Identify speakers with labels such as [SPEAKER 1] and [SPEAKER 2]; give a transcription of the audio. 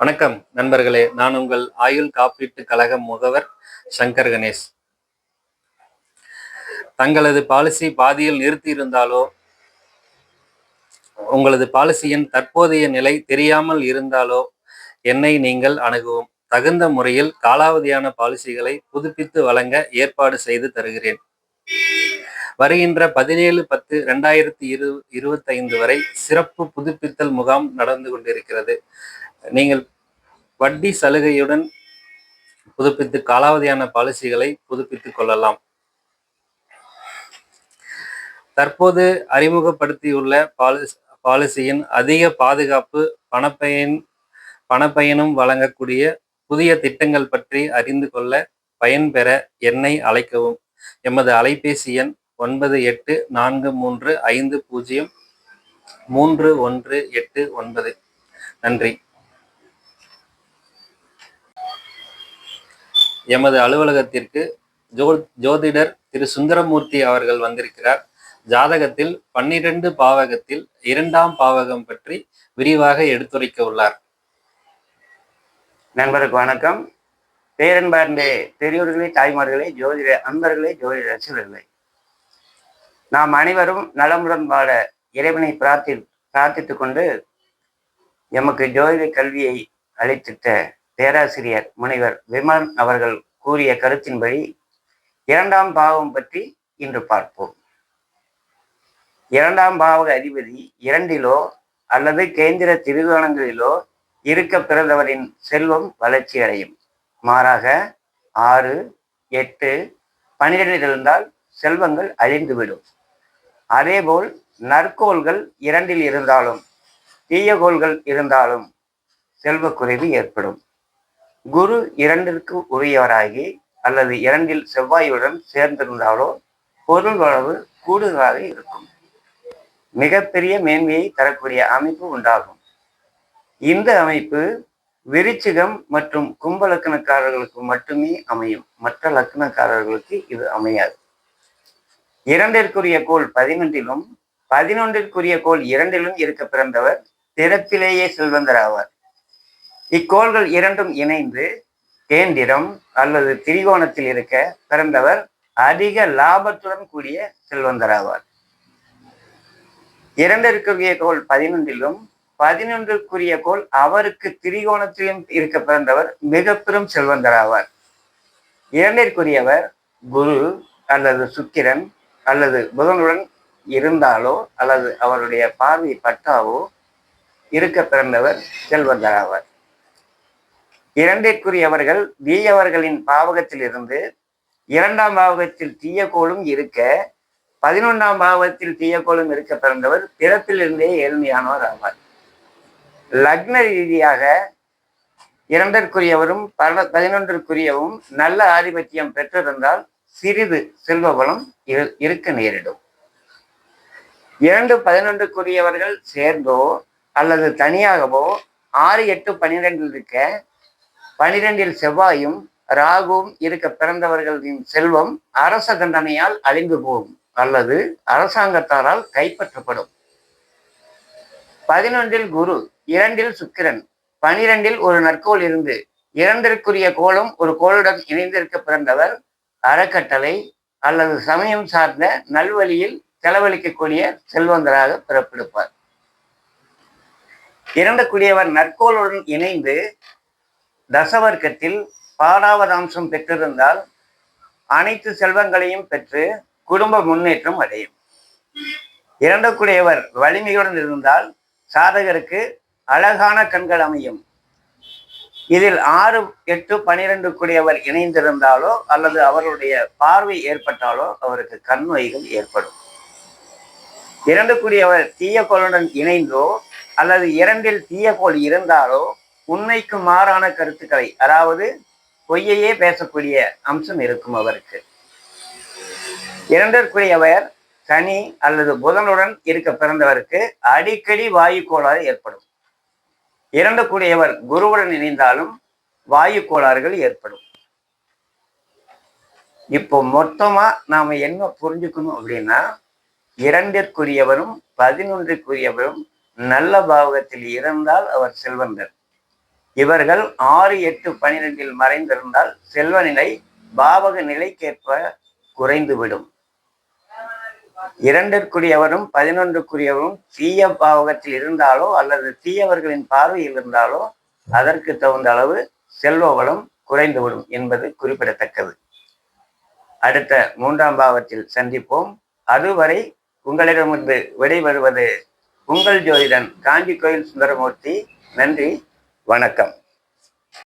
[SPEAKER 1] வணக்கம் நண்பர்களே நான் உங்கள் ஆயுள் காப்பீட்டு கழக முகவர் சங்கர் கணேஷ். தங்களது பாலிசி பாதியில் நிறுத்தியிருந்தாலோ உங்களது பாலிசியின் தற்போதைய நிலை தெரியாமல் இருந்தாலோ என்னை நீங்கள் அணுகவும். தகுந்த முறையில் காலாவதியான பாலிசிகளை புதுப்பித்து வழங்க ஏற்பாடு செய்து தருகிறேன். வருகின்ற பதினேழு பத்து ரெண்டாயிரத்தி இரு இருபத்தைந்து வரை சிறப்பு புதுப்பித்தல் முகாம் நடந்து கொண்டிருக்கிறது. நீங்கள் வட்டி சலுகையுடன் புதுப்பித்து காலாவதியான பாலிசிகளை புதுப்பித்துக் கொள்ளலாம். தற்போது அறிமுகப்படுத்தியுள்ள பாலிசி பாலிசியின் அதிக பாதுகாப்பு பணப்பயன் பணப்பயனும் வழங்கக்கூடிய புதிய திட்டங்கள் பற்றி அறிந்து கொள்ள பயன்பெற என்னை அழைக்கவும். எமது அலைபேசி எண் ஒன்பது எட்டு நான்கு மூன்று ஐந்து பூஜ்ஜியம் மூன்று ஒன்று எட்டு ஒன்பது. நன்றி. எமது அலுவலகத்திற்கு ஜோ ஜோதிடர் திரு. சுந்தரமூர்த்தி அவர்கள் வந்திருக்கிறார். ஜாதகத்தில் பன்னிரண்டு பாவகத்தில் இரண்டாம் பாவகம் பற்றி விரிவாக எடுத்துரைக்க உள்ளார்.
[SPEAKER 2] நண்பருக்கு வணக்கம். பேரன்பார்ந்தே பெரியோர்களே தாய்மார்களே ஜோதிட அன்பர்களே ஜோதிட ரசிகர்களே. நாம் அனைவரும் நலமுடன் வாழ இறைவனை பிரார்த்தி பிரார்த்தித்துக்கொண்டு எமக்கு ஜோதிட கல்வியை அளித்திட்ட பேராசிரியர் முனைவர் விமன் அவர்கள் கூறிய கருத்தின்படி இரண்டாம் பாவம் பற்றி இன்று பார்ப்போம். இரண்டாம் பாவக அதிபதி இரண்டிலோ அல்லது கேந்திர திருகோணங்களிலோ இருக்க பிறந்தவரின் செல்வம் வளர்ச்சி அடையும். மாறாக ஆறு எட்டு பனிரெண்டில் இருந்தால் செல்வங்கள் அழிந்துவிடும். அதேபோல் நற்கோள்கள் இரண்டில் இருந்தாலும் தீயகோள்கள் இருந்தாலும் செல்வக்குறைவு ஏற்படும். குரு இரண்டிற்கு உரியவராகி அல்லது இரண்டில் செவ்வாயுடன் சேர்ந்திருந்தாலோ பொருள் வளவு கூடுதலாக இருக்கும். மிகப்பெரிய மேன்மையை தரக்கூடிய அமைப்பு உண்டாகும். இந்த அமைப்பு விருச்சிகம் மற்றும் கும்ப லக்கணக்காரர்களுக்கு மட்டுமே அமையும். மற்ற லக்கணக்காரர்களுக்கு இது அமையாது. இரண்டிற்குரிய கோள் பதினொன்றிலும் பதினொன்றிற்குரிய கோள் இரண்டிலும் இருக்க பிறந்தவர் பிறப்பிலேயே செல்வந்தர் ஆவார் இக்கோள்கள் இரண்டும் இணைந்து கேந்திரம் அல்லது திரிகோணத்தில் இருக்க பிறந்தவர் அதிக லாபத்துடன் கூடிய செல்வந்தர் ஆவார் இரண்டிற்குரிய கோள் பதினொன்றிலும் பதினொன்றுக்குரிய கோள் அவருக்கு திரிகோணத்திலும் இருக்க பிறந்தவர் மிக பெரும் செல்வந்தர் ஆவார் இரண்டிற்குரியவர் குரு அல்லது சுக்கிரன் அல்லது புதனுடன் இருந்தாலோ அல்லது அவருடைய பார்வை பட்டாவோ இருக்க பிறந்தவர் செல்வந்தர் ஆவார் இரண்டிற்குரியவர்கள் தீயவர்களின் பாவகத்தில் இருந்து இரண்டாம் பாவகத்தில் தீய கோளும் இருக்க பதினொன்றாம் பாவகத்தில் தீய கோளும் இருக்க பிறந்தவர் பிறப்பிலிருந்தே ஏழ்மையானவர் ஆவார். லக்ன ரீதியாக இரண்டிற்குரியவரும் பல பதினொன்றிற்குரியவும் நல்ல ஆதிபத்தியம் பெற்றிருந்தால் சிறிது செல்வ பலம் இருக்க நேரிடும். இரண்டு பதினொன்றுக்குரியவர்கள் சேர்ந்தோ அல்லது தனியாகவோ ஆறு எட்டு பன்னிரெண்டில் இருக்க பனிரெண்டில் செவ்வாயும் ராகுவும் இருக்க பிறந்தவர்களின் செல்வம் அரச தண்டனையால் அழிந்து போகும் அல்லது அரசாங்கத்தாரால் கைப்பற்றப்படும். பதினொன்றில் குரு இரண்டில் சுக்கிரன். பனிரெண்டில் ஒரு நற்கோள் இருந்து இரண்டிற்குரிய கோளும் ஒரு கோளுடன் இணைந்திருக்க பிறந்தவர் அறக்கட்டளை அல்லது சமயம் சார்ந்த நல்வழியில் செலவழிக்கக்கூடிய செல்வந்தராக பிறப்பெடுப்பார். இரண்டக்கூடியவர் நற்கோளுடன் இணைந்து தசவர்க்கத்தில் பாடாவதாம்சம் பெற்றிருந்தால் அனைத்து செல்வங்களையும் பெற்று குடும்ப முன்னேற்றம் அடையும். இரண்டக்கூடியவர் வலிமையுடன் இருந்தால் சாதகருக்கு அழகான கண்கள் அமையும். இதில் ஆறு எட்டு பனிரெண்டு கூடியவர் இணைந்திருந்தாலோ அல்லது அவருடைய பார்வை ஏற்பட்டாலோ அவருக்கு கண் நோய்கள் ஏற்படும். இரண்டு கூடியவர் தீய கோளுடன் இணைந்தோ அல்லது இரண்டில் தீய இருந்தாலோ உண்மைக்கு மாறான கருத்துக்களை அதாவது பொய்யையே பேசக்கூடிய அம்சம் இருக்கும் அவருக்கு. இரண்டிற்குரியவர் சனி அல்லது புதனுடன் இருக்க பிறந்தவருக்கு அடிக்கடி வாயு கோளாறு ஏற்படும். இரண்டு கூடியவர் குருவுடன் இணைந்தாலும் வாயு கோளாறுகள் ஏற்படும். இப்போ மொத்தமா நாம என்ன புரிஞ்சுக்கணும் அப்படின்னா இரண்டிற்குரியவரும் பதினொன்றிற்குரியவரும் நல்ல பாவகத்தில் இருந்தால் அவர் செல்வந்தர். இவர்கள் ஆறு எட்டு பனிரெண்டில் மறைந்திருந்தால் செல்வ நிலை பாவக நிலைக்கேற்ப குறைந்துவிடும். இரண்டிற்குரியவரும் பதினொன்றுக்குரியவரும் தீய பாவகத்தில் இருந்தாலோ அல்லது தீயவர்களின் பார்வையில் இருந்தாலோ அதற்கு தகுந்த அளவு செல்வ வளம் குறைந்துவிடும் என்பது குறிப்பிடத்தக்கது. அடுத்த மூன்றாம் பாவத்தில் சந்திப்போம். அதுவரை உங்களிடமிருந்து விடைபெறுவது உங்கள் ஜோதிடன் காஞ்சி கோயில் சுந்தரமூர்த்தி. நன்றி. வணக்கம்.